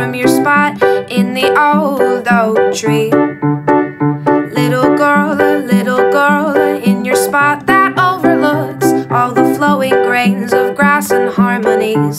from your spot in the old oak tree. Little girl, little girl in your spot that overlooks all the flowing grains of grass and harmonies.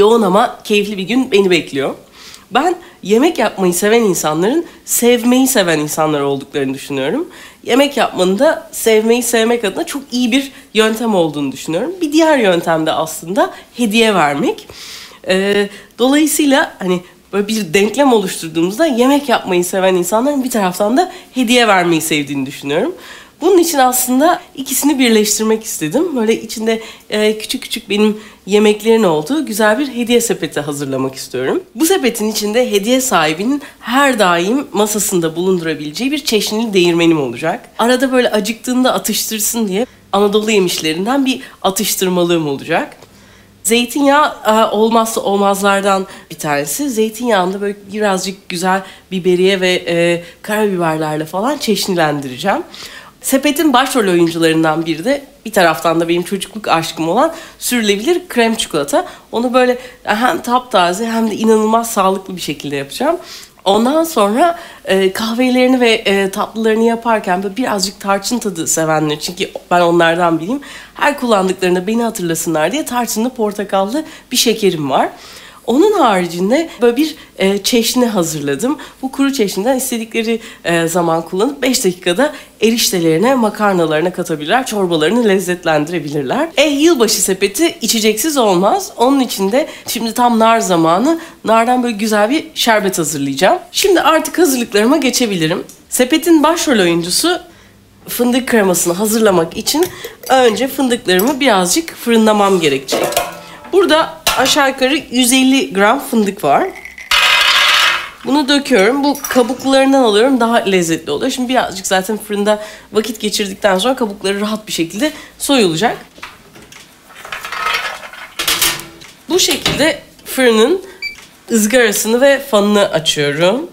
Yoğun ama keyifli bir gün beni bekliyor. Ben yemek yapmayı seven insanların sevmeyi seven insanlar olduklarını düşünüyorum. Yemek yapmanın da sevmeyi sevmek adına çok iyi bir yöntem olduğunu düşünüyorum. Bir diğer yöntem de aslında hediye vermek. Ee, dolayısıyla hani böyle bir denklem oluşturduğumuzda yemek yapmayı seven insanların bir taraftan da hediye vermeyi sevdiğini düşünüyorum. Bunun için aslında ikisini birleştirmek istedim. Böyle içinde e, küçük küçük benim yemeklerin olduğu güzel bir hediye sepeti hazırlamak istiyorum. Bu sepetin içinde hediye sahibinin her daim masasında bulundurabileceği bir çeşnili değirmenim olacak. Arada böyle acıktığında atıştırsın diye Anadolu yemişlerinden bir atıştırmalığım olacak. Zeytinyağı e, olmazsa olmazlardan bir tanesi. Zeytinyağında böyle birazcık güzel biberiye ve e, karabiberlerle falan çeşnilendireceğim. Sepetin başrol oyuncularından biri de bir taraftan da benim çocukluk aşkım olan sürülebilir krem çikolata. Onu böyle hem taptaze hem de inanılmaz sağlıklı bir şekilde yapacağım. Ondan sonra e, kahvelerini ve e, tatlılarını yaparken böyle birazcık tarçın tadı sevenler çünkü ben onlardan biriyim. Her kullandıklarında beni hatırlasınlar diye tarçınlı portakallı bir şekerim var. Onun haricinde böyle bir e, çeşni hazırladım. Bu kuru çeşniden istedikleri e, zaman kullanıp 5 dakikada eriştelerine, makarnalarına katabilirler. Çorbalarını lezzetlendirebilirler. Eh yılbaşı sepeti içeceksiz olmaz. Onun için de şimdi tam nar zamanı. Nardan böyle güzel bir şerbet hazırlayacağım. Şimdi artık hazırlıklarıma geçebilirim. Sepetin başrol oyuncusu fındık kremasını hazırlamak için önce fındıklarımı birazcık fırınlamam gerekecek. Burada aşağı yukarı 150 gram fındık var. Bunu döküyorum. Bu kabuklarından alıyorum. Daha lezzetli oluyor. Şimdi birazcık zaten fırında vakit geçirdikten sonra kabukları rahat bir şekilde soyulacak. Bu şekilde fırının ızgarasını ve fanını açıyorum.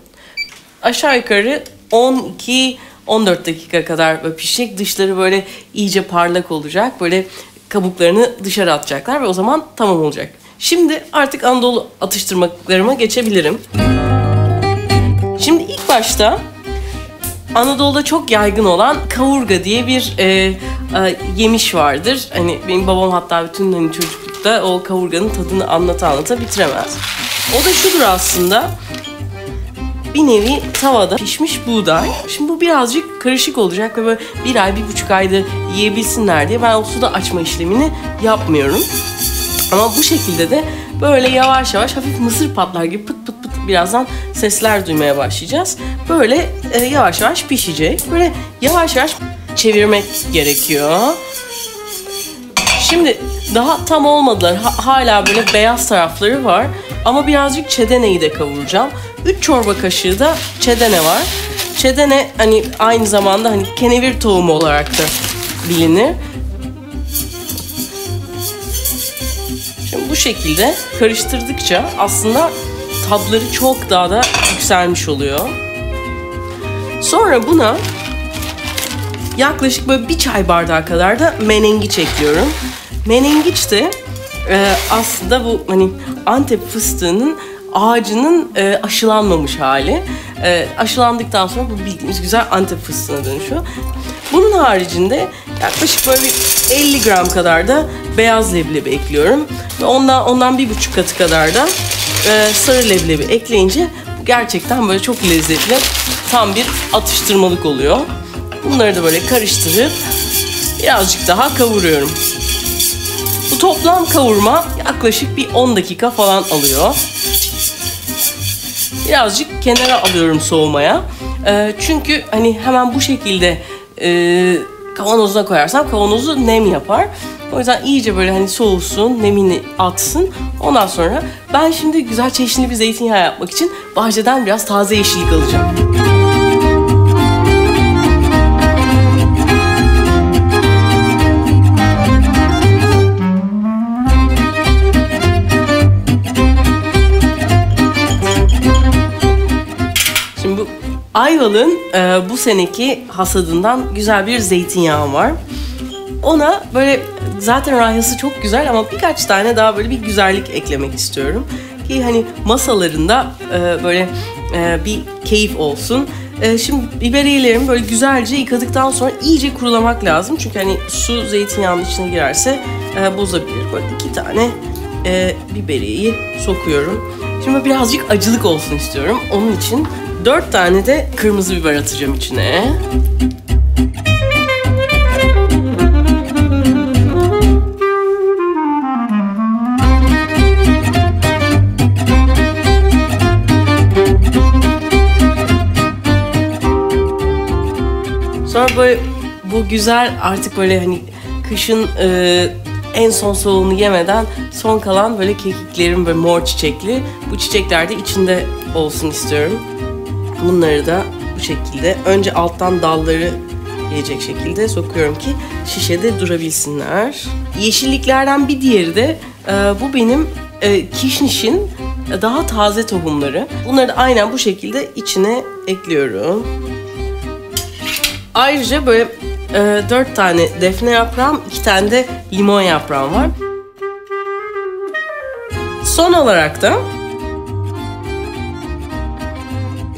Aşağı yukarı 12 14 dakika kadar pişecek. Dışları böyle iyice parlak olacak. Böyle kabuklarını dışarı atacaklar ve o zaman tamam olacak. Şimdi artık Anadolu atıştırmalarıma geçebilirim. Şimdi ilk başta Anadolu'da çok yaygın olan kavurga diye bir e, e, yemiş vardır. Hani benim babam hatta bütün hani çocuklukta o kavurganın tadını anlata anlata bitiremez. O da şudur aslında. Bir nevi tavada pişmiş buğday. Şimdi bu birazcık karışık olacak ve böyle bir ay, bir buçuk ayda yiyebilsinler diye ben o suda açma işlemini yapmıyorum. Ama bu şekilde de böyle yavaş yavaş hafif mısır patlar gibi pıt pıt pıt birazdan sesler duymaya başlayacağız. Böyle e, yavaş yavaş pişecek. Böyle yavaş yavaş çevirmek gerekiyor. Şimdi daha tam olmadılar. Ha- hala böyle beyaz tarafları var. Ama birazcık çedeneyi de kavuracağım. 3 çorba kaşığı da çedene var. Çedene hani aynı zamanda hani kenevir tohumu olarak da bilinir. Şimdi bu şekilde karıştırdıkça aslında tadları çok daha da yükselmiş oluyor. Sonra buna yaklaşık böyle bir çay bardağı kadar da menengiç ekliyorum. Menengiç de e, aslında bu hani Antep fıstığının ağacının e, aşılanmamış hali. E, aşılandıktan sonra bu bildiğimiz güzel antep fıstığına dönüşüyor. Bunun haricinde yaklaşık böyle bir 50 gram kadar da beyaz leblebi ekliyorum. Ve ondan ondan bir buçuk katı kadar da e, sarı leblebi ekleyince gerçekten böyle çok lezzetli tam bir atıştırmalık oluyor. Bunları da böyle karıştırıp birazcık daha kavuruyorum. Bu toplam kavurma yaklaşık bir 10 dakika falan alıyor. Birazcık kenara alıyorum soğumaya. Ee, çünkü hani hemen bu şekilde e, kavanozuna koyarsam kavanozu nem yapar. O yüzden iyice böyle hani soğusun, nemini atsın. Ondan sonra ben şimdi güzel çeşitli bir zeytinyağı yapmak için bahçeden biraz taze yeşillik alacağım. Ayvalık'ın e, bu seneki hasadından güzel bir zeytinyağı var. Ona böyle zaten rayhası çok güzel ama birkaç tane daha böyle bir güzellik eklemek istiyorum. Ki hani masalarında e, böyle e, bir keyif olsun. E, şimdi biberiyelerimi böyle güzelce yıkadıktan sonra iyice kurulamak lazım. Çünkü hani su zeytinyağının içine girerse e, bozabilir. Böyle iki tane e, biberiyeyi sokuyorum. Şimdi birazcık acılık olsun istiyorum. Onun için dört tane de kırmızı biber atacağım içine. Sonra böyle bu güzel artık böyle hani kışın e, en son soğuğunu yemeden son kalan böyle kekiklerim böyle mor çiçekli. Bu çiçekler de içinde olsun istiyorum. Bunları da bu şekilde önce alttan dalları gelecek şekilde sokuyorum ki şişede durabilsinler. Yeşilliklerden bir diğeri de e, bu benim e, kişnişin daha taze tohumları. Bunları da aynen bu şekilde içine ekliyorum. Ayrıca böyle e, dört tane defne yaprağım, iki tane de limon yaprağım var. Son olarak da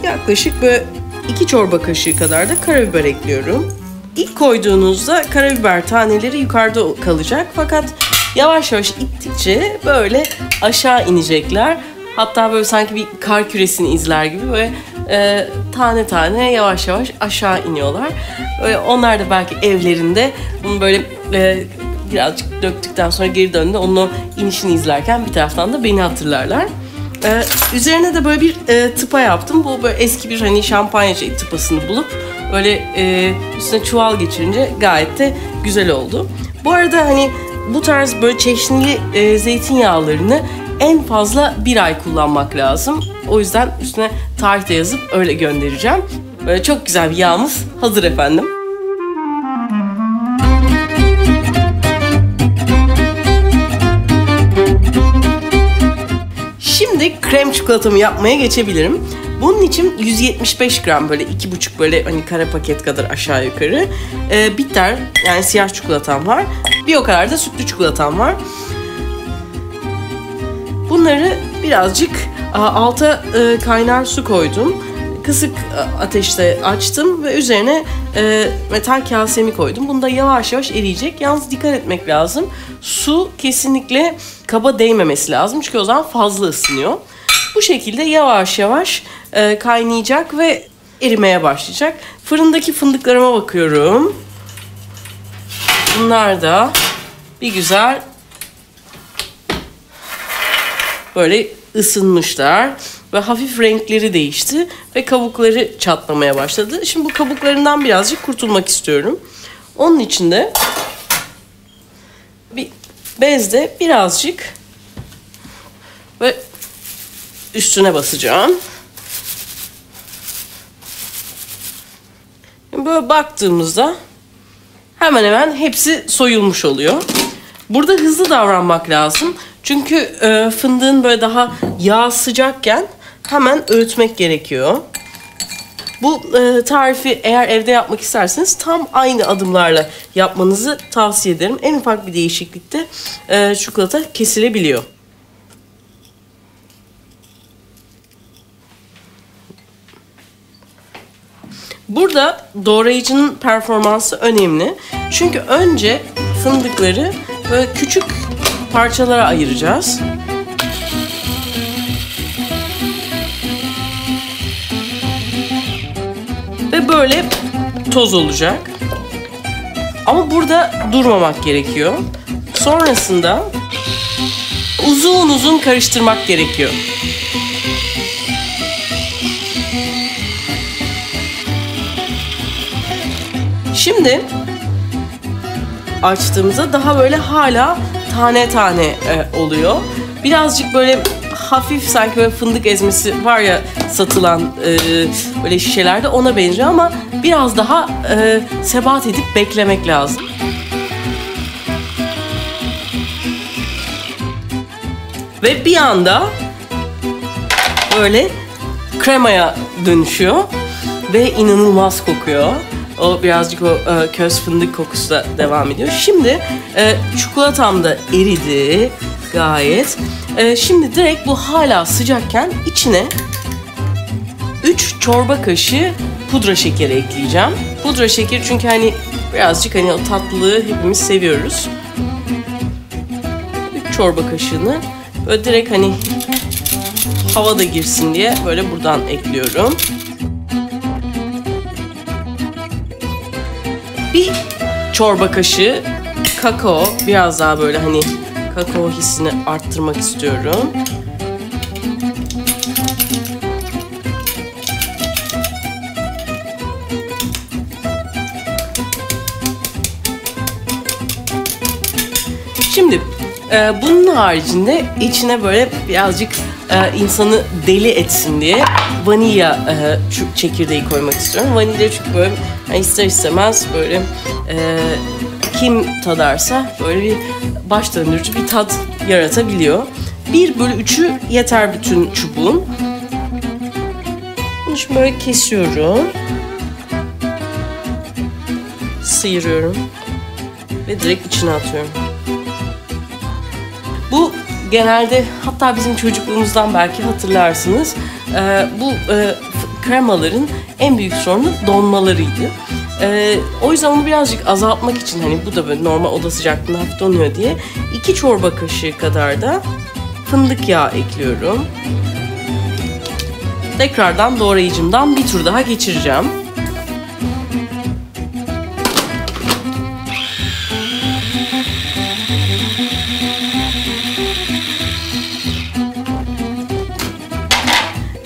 yaklaşık böyle iki çorba kaşığı kadar da karabiber ekliyorum. İlk koyduğunuzda karabiber taneleri yukarıda kalacak fakat yavaş yavaş ittikçe böyle aşağı inecekler. Hatta böyle sanki bir kar küresini izler gibi böyle e, tane tane yavaş yavaş aşağı iniyorlar. Böyle onlar da belki evlerinde bunu böyle e, birazcık döktükten sonra geri döndü. Onun inişini izlerken bir taraftan da beni hatırlarlar. Ee, üzerine de böyle bir e, tıpa yaptım. Bu böyle eski bir hani şampanya şey, tıpasını bulup böyle e, üstüne çuval geçirince gayet de güzel oldu. Bu arada hani bu tarz böyle çeşitli e, zeytinyağlarını en fazla bir ay kullanmak lazım. O yüzden üstüne tarihte yazıp öyle göndereceğim. Böyle çok güzel bir yağımız hazır efendim. Krem çikolatamı yapmaya geçebilirim. Bunun için 175 gram böyle iki buçuk böyle hani kara paket kadar aşağı yukarı e, bitter yani siyah çikolatam var. Bir o kadar da sütlü çikolatam var. Bunları birazcık alta e, kaynar su koydum. Kısık ateşte açtım ve üzerine e, metal kasemi koydum. Bunda yavaş yavaş eriyecek. Yalnız dikkat etmek lazım. Su kesinlikle kaba değmemesi lazım. Çünkü o zaman fazla ısınıyor. Bu şekilde yavaş yavaş e, kaynayacak ve erimeye başlayacak. Fırındaki fındıklarıma bakıyorum. Bunlar da bir güzel böyle ısınmışlar ve hafif renkleri değişti ve kabukları çatlamaya başladı. Şimdi bu kabuklarından birazcık kurtulmak istiyorum. Onun için de bir bezde birazcık ve üstüne basacağım. Böyle baktığımızda hemen hemen hepsi soyulmuş oluyor. Burada hızlı davranmak lazım. Çünkü e, fındığın böyle daha yağ sıcakken hemen öğütmek gerekiyor. Bu e, tarifi eğer evde yapmak isterseniz tam aynı adımlarla yapmanızı tavsiye ederim. En ufak bir değişiklikte e, çikolata kesilebiliyor. Burada doğrayıcının performansı önemli. Çünkü önce fındıkları böyle küçük parçalara ayıracağız. Ve böyle toz olacak. Ama burada durmamak gerekiyor. Sonrasında uzun uzun karıştırmak gerekiyor. Şimdi açtığımızda daha böyle hala tane tane e, oluyor. Birazcık böyle hafif sanki böyle fındık ezmesi var ya satılan e, böyle şişelerde ona benziyor ama biraz daha e, sebat edip beklemek lazım. Ve bir anda böyle kremaya dönüşüyor ve inanılmaz kokuyor. O birazcık o e, köz fındık kokusu da devam ediyor. Şimdi e, çikolatam da eridi gayet. E, şimdi direkt bu hala sıcakken içine 3 çorba kaşığı pudra şekeri ekleyeceğim. Pudra şekeri çünkü hani birazcık hani o tatlılığı hepimiz seviyoruz. 3 çorba kaşığını böyle direkt hani hava da girsin diye böyle buradan ekliyorum. Bir çorba kaşığı kakao. Biraz daha böyle hani kakao hissini arttırmak istiyorum. Şimdi e, bunun haricinde içine böyle birazcık e, insanı deli etsin diye vanilya e, çekirdeği koymak istiyorum. Vanilya çünkü böyle yani ister istemez böyle e, kim tadarsa böyle bir baş döndürücü bir tat yaratabiliyor. 1 bölü 3'ü yeter bütün çubuğun. Şimdi böyle kesiyorum. Sıyırıyorum. Ve direkt içine atıyorum. Bu genelde hatta bizim çocukluğumuzdan belki hatırlarsınız. Ee, bu e, kremaların en büyük sorunu donmalarıydı. Ee, o yüzden onu birazcık azaltmak için hani bu da böyle normal oda sıcaklığında hafif donuyor diye iki çorba kaşığı kadar da fındık yağı ekliyorum. Tekrardan doğrayıcımdan bir tur daha geçireceğim.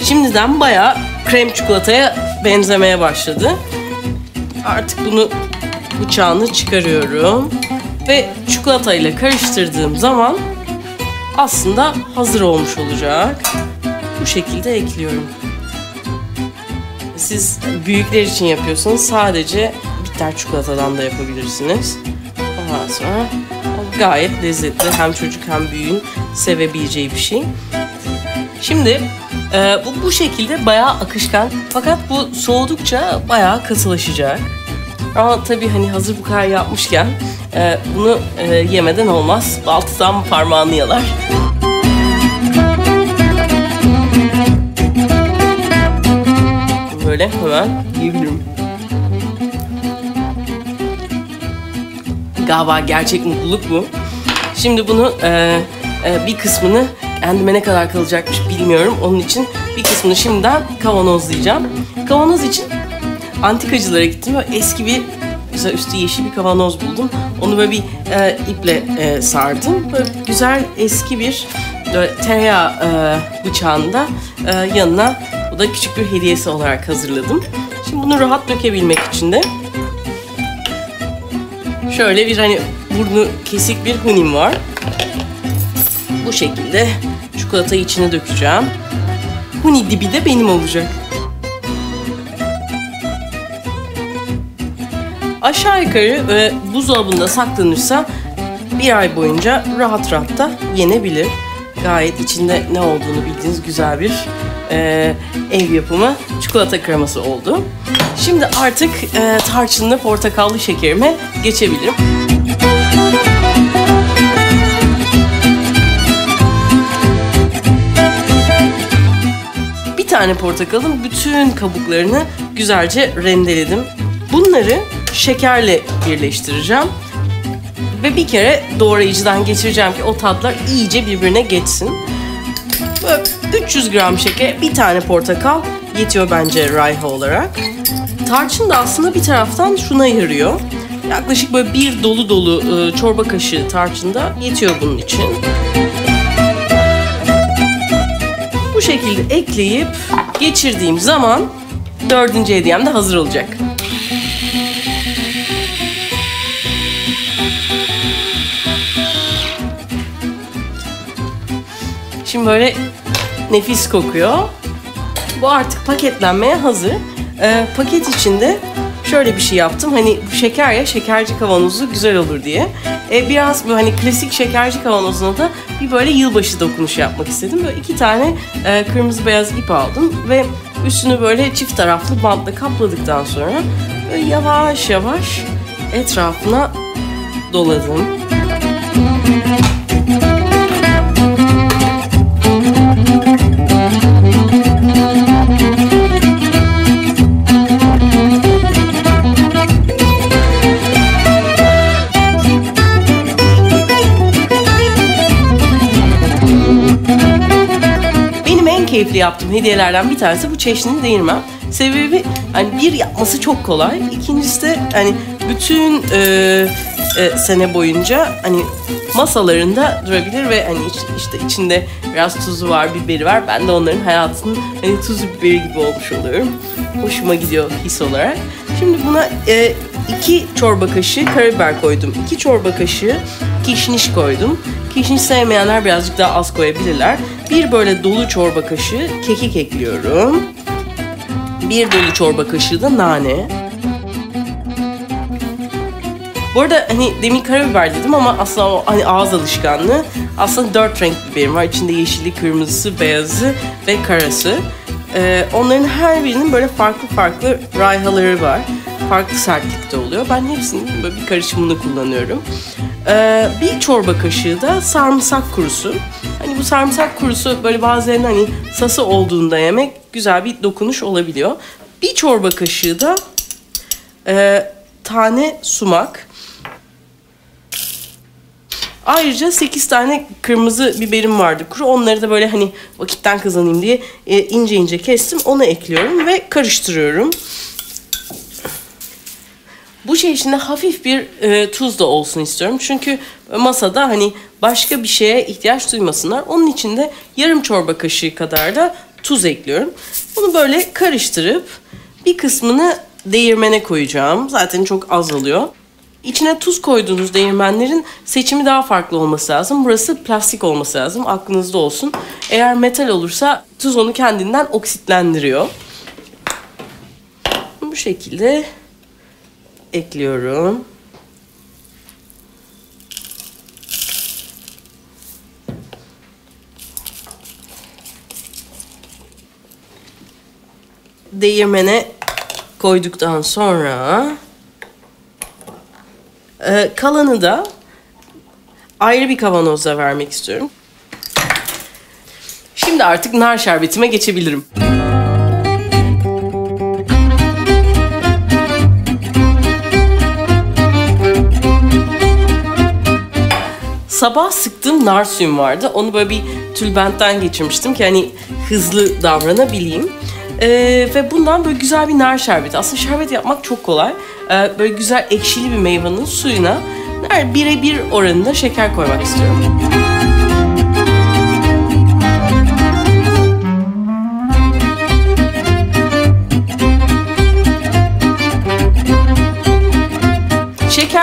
Şimdiden bayağı krem çikolataya benzemeye başladı. Artık bunu bıçağını çıkarıyorum. Ve çikolatayla karıştırdığım zaman aslında hazır olmuş olacak. Bu şekilde ekliyorum. Siz büyükler için yapıyorsanız sadece bitter çikolatadan da yapabilirsiniz. Ondan sonra gayet lezzetli. Hem çocuk hem büyüğün sevebileceği bir şey. Şimdi e, bu bu şekilde bayağı akışkan. Fakat bu soğudukça bayağı katılaşacak. Ama tabii hani hazır bu kadar yapmışken e, bunu e, yemeden olmaz. Baltıdan parmağını yalar. Böyle hemen yiyebilirim. Galiba gerçek mutluluk bu. Şimdi bunu e, e, bir kısmını kendime ne kadar kalacakmış bilmiyorum. Onun için bir kısmını şimdiden kavanozlayacağım. Kavanoz için antikacılara gittim ve eski bir mesela üstü yeşil bir kavanoz buldum. Onu böyle bir e, iple e, sardım. Böyle güzel eski bir böyle tereyağı e, bıçağında e, yanına bu da küçük bir hediyesi olarak hazırladım. Şimdi bunu rahat dökebilmek için de şöyle bir hani burnu kesik bir hunim var. Bu şekilde çikolatayı içine dökeceğim. Huni dibi de benim olacak. Aşağı yukarı e, buzdolabında saklanırsa bir ay boyunca rahat rahat da yenebilir. Gayet içinde ne olduğunu bildiğiniz güzel bir e, ev yapımı çikolata kreması oldu. Şimdi artık e, tarçınlı portakallı şekerime geçebilirim. Tane portakalın bütün kabuklarını güzelce rendeledim. Bunları şekerle birleştireceğim. Ve bir kere doğrayıcıdan geçireceğim ki o tatlar iyice birbirine geçsin. Böyle 300 gram şeker, bir tane portakal yetiyor bence rayha olarak. Tarçın da aslında bir taraftan şuna yarıyor. Yaklaşık böyle bir dolu dolu e, çorba kaşığı tarçın da yetiyor bunun için. Şekilde ekleyip geçirdiğim zaman dördüncü hediyem de hazır olacak. Şimdi böyle nefis kokuyor. Bu artık paketlenmeye hazır. Ee, paket içinde şöyle bir şey yaptım. Hani şeker ya şekerci kavanozu güzel olur diye. Ee, biraz böyle hani klasik şekerci kavanozuna da bir böyle yılbaşı dokunuşu yapmak istedim. Böyle iki tane e, kırmızı beyaz ip aldım ve üstünü böyle çift taraflı bantla kapladıktan sonra böyle yavaş yavaş etrafına doladım. Keyifli yaptığım hediyelerden bir tanesi bu çeşninin değirmen. Sebebi hani bir yapması çok kolay. İkincisi de hani bütün e, e, sene boyunca hani masalarında durabilir ve hani iç- işte içinde biraz tuzu var, biberi var. Ben de onların hayatının hani tuzu biberi gibi olmuş oluyorum. Hoşuma gidiyor his olarak. Şimdi buna e, iki çorba kaşığı karabiber koydum. iki çorba kaşığı kişniş koydum. Kişniş sevmeyenler birazcık daha az koyabilirler. Bir böyle dolu çorba kaşığı kekik ekliyorum. Bir dolu çorba kaşığı da nane. Bu arada hani demin karabiber dedim ama aslında o hani ağız alışkanlığı. Aslında dört renk biberim var. İçinde yeşili, kırmızısı, beyazı ve karası. Ee, onların her birinin böyle farklı farklı rayhaları var. Farklı sertlikte oluyor. Ben hepsinin böyle bir karışımını kullanıyorum. Ee, bir çorba kaşığı da sarımsak kurusu. Hani bu sarımsak kurusu böyle bazen hani sası olduğunda yemek güzel bir dokunuş olabiliyor. Bir çorba kaşığı da e, tane sumak. Ayrıca 8 tane kırmızı biberim vardı kuru. Onları da böyle hani vakitten kazanayım diye e, ince ince kestim. Onu ekliyorum ve karıştırıyorum. Bu şey içinde hafif bir e, tuz da olsun istiyorum. Çünkü masada hani başka bir şeye ihtiyaç duymasınlar. Onun için de yarım çorba kaşığı kadar da tuz ekliyorum. Bunu böyle karıştırıp bir kısmını değirmene koyacağım. Zaten çok az oluyor. İçine tuz koyduğunuz değirmenlerin seçimi daha farklı olması lazım. Burası plastik olması lazım. Aklınızda olsun. Eğer metal olursa tuz onu kendinden oksitlendiriyor. Bu şekilde ekliyorum. Değirmene koyduktan sonra e, kalanı da ayrı bir kavanozda vermek istiyorum. Şimdi artık nar şerbetime geçebilirim. Sabah sıktığım nar suyum vardı. Onu böyle bir tülbentten geçirmiştim ki hani hızlı davranabileyim. Ee, ve bundan böyle güzel bir nar şerbeti. Aslında şerbet yapmak çok kolay. Ee, böyle güzel ekşili bir meyvenin suyuna birebir oranında şeker koymak istiyorum.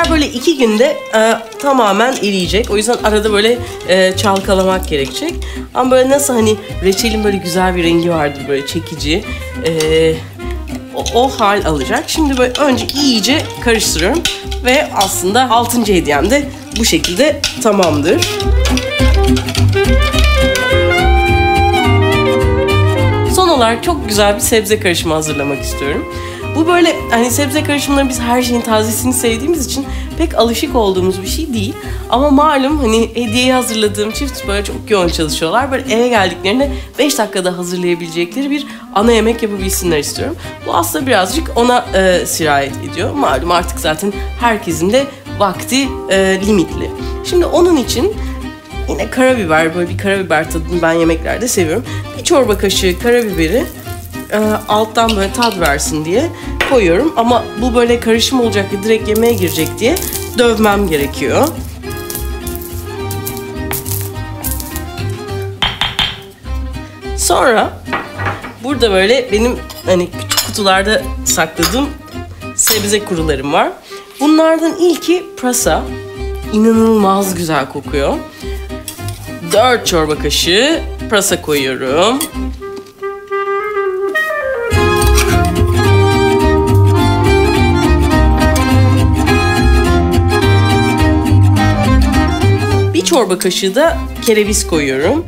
Şeker böyle iki günde e, tamamen eriyecek. O yüzden arada böyle e, çalkalamak gerekecek. Ama böyle nasıl hani reçelin böyle güzel bir rengi vardır böyle çekici. E, o, o hal alacak. Şimdi böyle önce iyice karıştırıyorum. Ve aslında altıncı hediyem de bu şekilde tamamdır. Son olarak çok güzel bir sebze karışımı hazırlamak istiyorum. Bu böyle hani sebze karışımları biz her şeyin tazesini sevdiğimiz için pek alışık olduğumuz bir şey değil. Ama malum hani hediyeyi hazırladığım çift böyle çok yoğun çalışıyorlar. Böyle eve geldiklerinde 5 dakikada hazırlayabilecekleri bir ana yemek yapabilsinler istiyorum. Bu aslında birazcık ona e, sirayet ediyor. Malum artık zaten herkesin de vakti e, limitli. Şimdi onun için yine karabiber, böyle bir karabiber tadını ben yemeklerde seviyorum. Bir çorba kaşığı karabiberi e, alttan böyle tat versin diye koyuyorum. Ama bu böyle karışım olacak ve direkt yemeğe girecek diye dövmem gerekiyor. Sonra burada böyle benim hani küçük kutularda sakladığım sebze kurularım var. Bunlardan ilki prasa. İnanılmaz güzel kokuyor. 4 çorba kaşığı prasa koyuyorum. Çorba kaşığı da kereviz koyuyorum.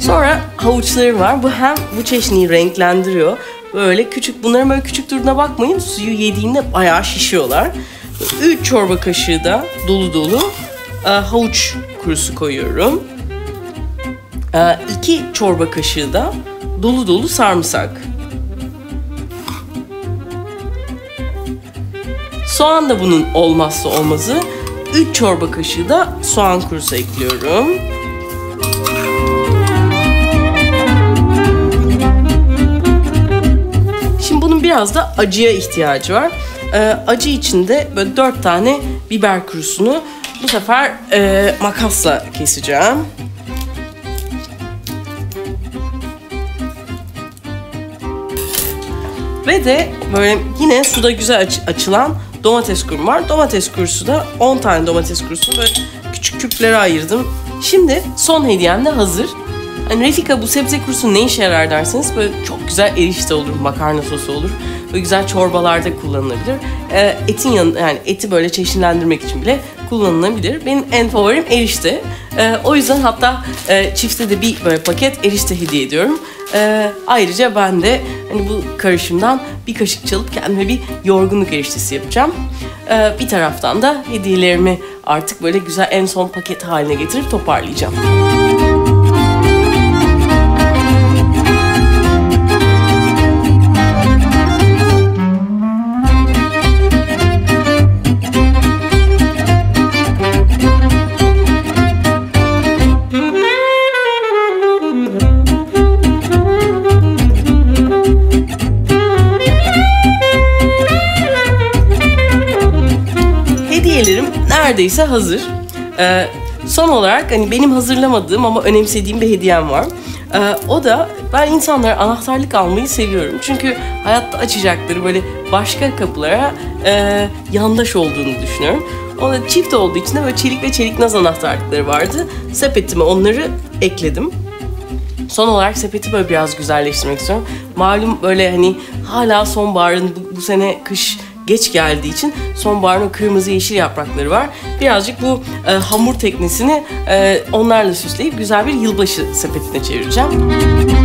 Sonra havuçları var. Bu hem bu çeşniyi renklendiriyor. Böyle küçük, bunların böyle küçük durduğuna bakmayın. Suyu yediğinde bayağı şişiyorlar. 3 çorba kaşığı da dolu dolu e, havuç kurusu koyuyorum. 2 çorba kaşığı da dolu dolu sarımsak. Soğan da bunun olmazsa olmazı. 3 çorba kaşığı da soğan kurusu ekliyorum. Şimdi bunun biraz da acıya ihtiyacı var. Ee, acı içinde böyle 4 tane biber kurusunu bu sefer e, makasla keseceğim. Ve de böyle yine suda güzel aç- açılan domates kurum var. Domates kurusu da 10 tane domates kurusunu böyle küçük küplere ayırdım. Şimdi son hediyem de hazır. Hani Refika bu sebze kurusu ne işe yarar derseniz böyle çok güzel erişte olur, makarna sosu olur. Böyle güzel çorbalarda kullanılabilir. Ee, etin yanı yani eti böyle çeşitlendirmek için bile kullanılabilir. Benim en favorim erişte. Ee, o yüzden hatta e, çifte de bir böyle paket erişte hediye ediyorum. Ee, ayrıca ben de hani bu karışımdan bir kaşık çalıp kendime bir yorgunluk eriştesi yapacağım. Ee, bir taraftan da hediyelerimi artık böyle güzel en son paket haline getirip toparlayacağım. Neredeyse hazır. Ee, son olarak hani benim hazırlamadığım ama önemsediğim bir hediyem var. Ee, o da ben insanlara anahtarlık almayı seviyorum. Çünkü hayatta açacakları böyle başka kapılara e, yandaş olduğunu düşünüyorum. O da çift olduğu için de böyle çelik ve çelik naz anahtarlıkları vardı. Sepetime onları ekledim. Son olarak sepeti böyle biraz güzelleştirmek istiyorum. Malum böyle hani hala sonbaharın bu, bu sene kış geç geldiği için sonbaharın kırmızı yeşil yaprakları var. Birazcık bu e, hamur teknesini e, onlarla süsleyip güzel bir yılbaşı sepetine çevireceğim.